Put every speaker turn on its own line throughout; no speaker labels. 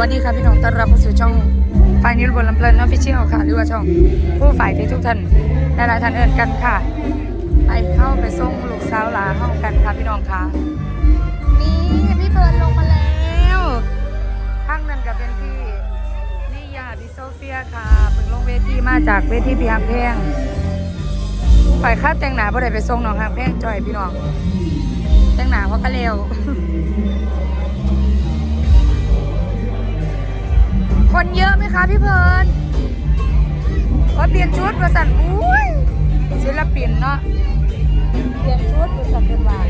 วัสดีค่ะพี่น้องต้อนรับเข้าสู่ช่องฝ่ายนิรบนลำเพลินออฟฟิเชียลค่ะ หรือว่าช่องผู้ฝ่ายที่ทุกท่านหลายๆท่านเอินกันค่ะ ไปเข้าไปส่งลูกสาวหลาห้องกันค่ะพี่น้องค่ะ นี่พี่เบิร์นลงมาแล้วข้างนั้นก็เป็นพี่ลิยาพี่โซเฟียค่ะเพิ่งลงเวทีมาจากเวทีพี่ฮักแพงฝ่ายค่าแต่งหนาบ่ได้ไปส่งน้องฮักแพงจอยพี่น้องแต่งหนาเพราะก็เร็ว คนเยอะไหมคะพี่เพลินว่าเปลี่ยนชุดประสันอุ้ยศิลปินเนาะเปลี่ยนชุดประสันเป็นวาย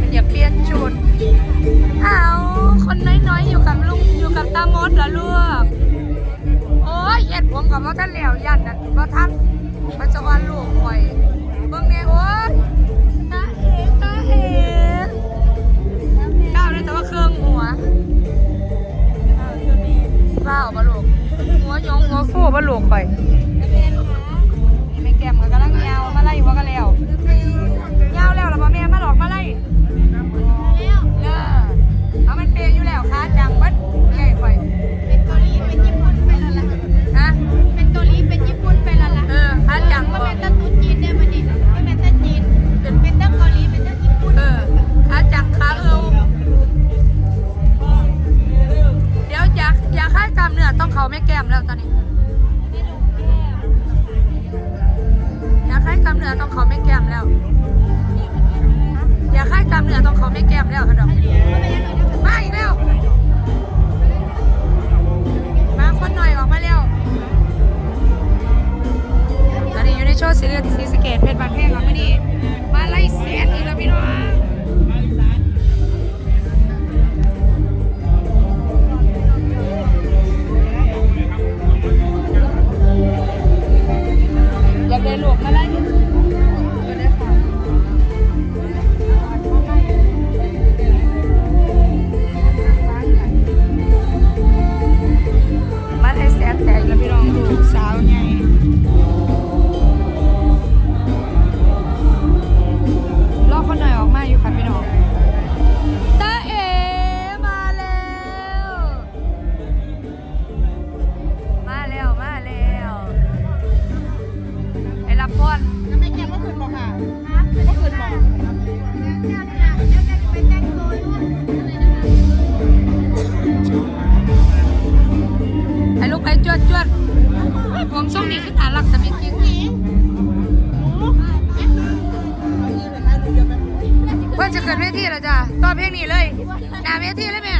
มันอยากเปลี่ยนชุดอ้าวคนน้อยๆอยู่กับลุงอยู่กับตามดเหรอลูกโอ้ยเย็ดผมกับว่าท่านเหลียวยันนะว่าท่านพระเจ้าวันลูกข่อย วฟูปะลูกข่อยนี่ไม่แก้มก็กำลังยาวมาไล่หัวกันแล้วยาวแล้วล่ะพ่อแม่มาหลอกมาไล่เลิกเอามันเปย์อยู่แล้วค่ะจังเบัดใหญ่ข่อย
เป็นเกาหลีเป็นญี่ปุ่นไปแล้วล่ะ
ฮะ
เป็นเกาหลีเป็นญี่ปุ่นไปแล้วล่ะ
เออค่ะจัง
ก็
บ่
เป็นตั้งตุ๊จีนเนี่ยมันนี่ไม่เป็นตั้งจีนเป็นเป็นตั้งเกาหลีเป็นตั้งญี่ปุ่น
เออค่ะจังค่ะเออเดี๋ยวอยากอยากให้กล้ามเนื้อต้องเขาไม่แก้มแล้วตอนนี้ อยากให้ามเนื้อต้องเขาไม่แก้มแล้ว อยากให้กล้ามเนื้อต้องเขาไม่แก้มแล้ว
จะเกิ
ดเวทีแล้วจ้ะตอบเพลงนี้เลยหน้าเวทีเลยแม่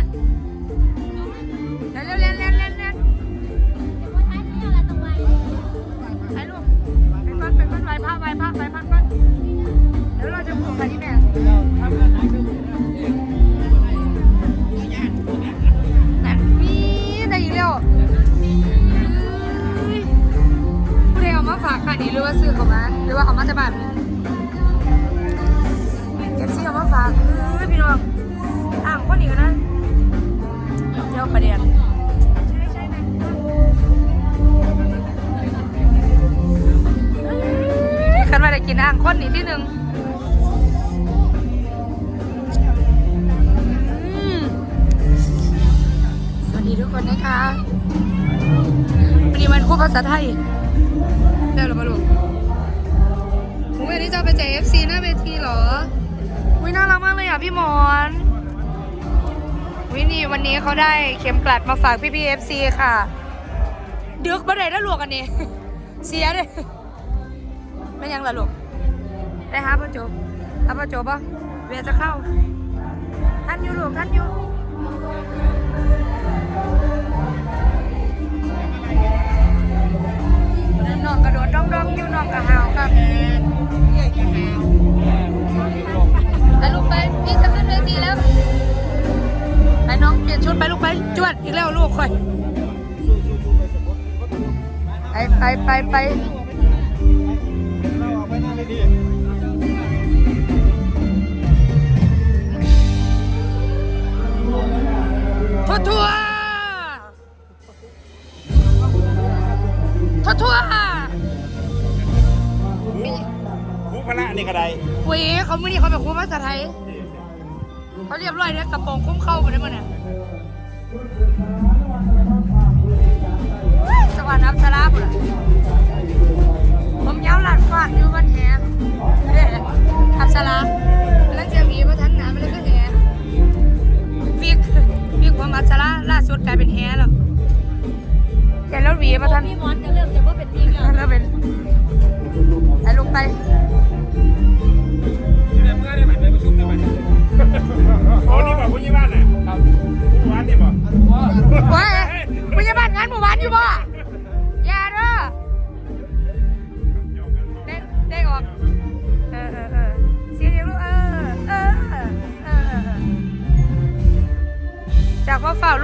ที่หนึ่งสวัสดีทุกคนนะคะวันนี้วันครูภาษาไทยได้หรือเปล่าลูกหนูวันนี้จะไปแจก FC หน้าเวทีเหรอวิน่ารักมากเลยอะพี่หมอนวินี่วันนี้เขาได้เข็มกลัดมาฝากพี่พี่ FC ค่ะ ดึกบ่ได้แล้วลวกกันนี่เสียเลยไม่ยังละลูก ได้ฮะพ่อโจฮะพ่อโจป่ะเวียจะเข้า ท่านอยู่หลูกท่านอยู่น้องกระโดดด้องดองๆอยู่น้องกระหาวครับไปลูกไปพี่จะขึ้นเวทีแล้ว ไปน้องเปลี่ยนชุดไปลูกไปจวดอีกแล้วลูกค่อย ไปไปไปไป เว้ยเขาไม่นี่เขาเป็นครูภาษาไทย เขาเรียบร้อยเนี่ยกระโปรงคุ้มเข้าไปได้มั้ยเนี่ยสวัสดีครับสลาบุระผมยาวหลัดฟาดอยู่บนแหเด้อับสลาแล้วเจ้าหมีมาทันหนไหน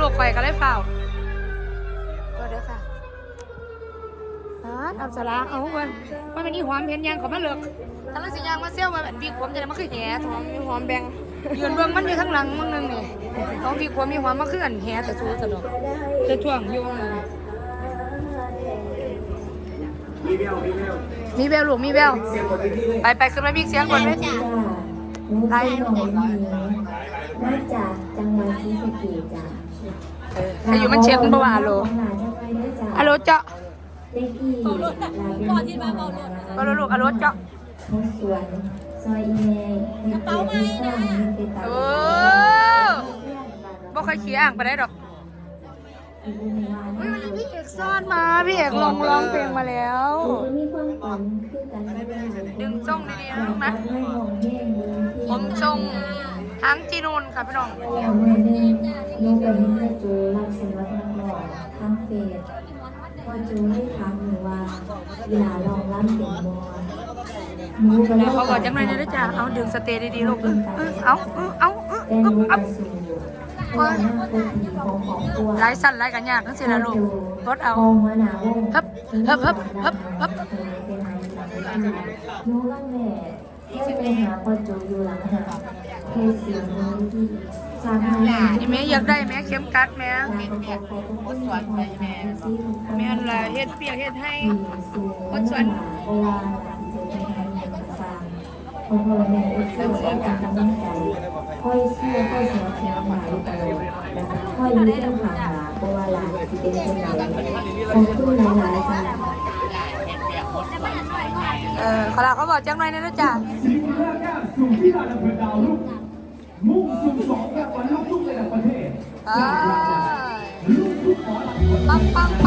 ลูกข่อยก็เลยเฝ้าก็เด้อค่ะอ่าอับสาระเอาเว้ยมันเป็นอีหอมเห็นยังเขามาเลิกถ้าเราสิยางมาเซี่ยวมาแบบพี่ผมจะได้มาคือแหทองมีหอมแบงยืนเบื้องมันอยู่ข้างหลังมึงนึงนี่ของพี่ผมมีหอมมาคืออันแหแต่ชูสะดอกจะถ่วงอยู่นั่นน่ะ
มีเบลมีเบล
มีแววลูกมีแววไปไปขึ้นไปบิ๊กเสียงก่อนเลย
จ้ะ
ไทย
มาจากจังหวัดศรีสะเกษจ้ะ
อายุมันเช็คมันบ่ว่าอะโล
หลานจังหวัดได้จ้ะ
อะโลเจาะ
เด็กกี้หลานเป็น
ก่อนที่มาเบาหล่น
อะโลลูกอะโลเจาะ
ทุกสวนซอยอีเมย์มีเปิดมีสร้างมีเป็นตา
โอ้บ่เคยขี้อ่างไปได้ดอกอุ้ยวันนี้พี่เอกซ่อนมา พี่เอกลงร้องเพลงมาแล้ว
มีความฝันคือกัน
ดึงจ้องดีๆนะลูกนะ
ให้มองเพ่งดูที่
ผมชง ทางจีนูนค่ะพี่น้อง
อย่างเมื่อนึงลงไปเห็นแม่จูรับสมัครนักร้องทางเฟซพอจูให้ถามหนูว่าอย่าลองรับเป็นบอหนูก็เลย
เขาบอกจังไรเนี่ยนะจ๊ะเอาดึงสเตย์ดีๆลูกเออเออเอาเออเอาเออ
แต่
เอ
หนู
อเอา
ก็สู่เพราะว่าหน้าโคตรดีของของตัว
ไล่สั่นไล่กันยากทั้งสิ้นนะลูกรถเอา
มองหัวหน้าวง
ฮึบฮึบฮึบฮึบฮึบ
หนูก็แม่แค่ไปหาพ่อจูอยู่หลังหา เทเสียงมือที่สร้างให้
นี่แม่อยากได้แม่เข็มกัดแม่
แม่แม่สวนไปแม่
แม่ละเฮ็ดเปียกเฮ็ดให้
คนสวนเพราะว่าจะเป็นทางเงินสร้างเพราะว่าแม่เอ็กซ์ก็เป็นกำลังใจค่อยเชื่อค่อยสนับสนุนหลายตลอดแต่ค่อยยืดหาหาเพราะว่าหลานที่เป็นคนไหนขอบคุณหลายๆจ้ะ
เออขาลาเขาบอกจังไรเนี่ยนะจ๊ะ
องรางวัลลูกทุ่งระดับประเทศ
อ่า
ลูกทุ่งหมอลำคน
ปังปัง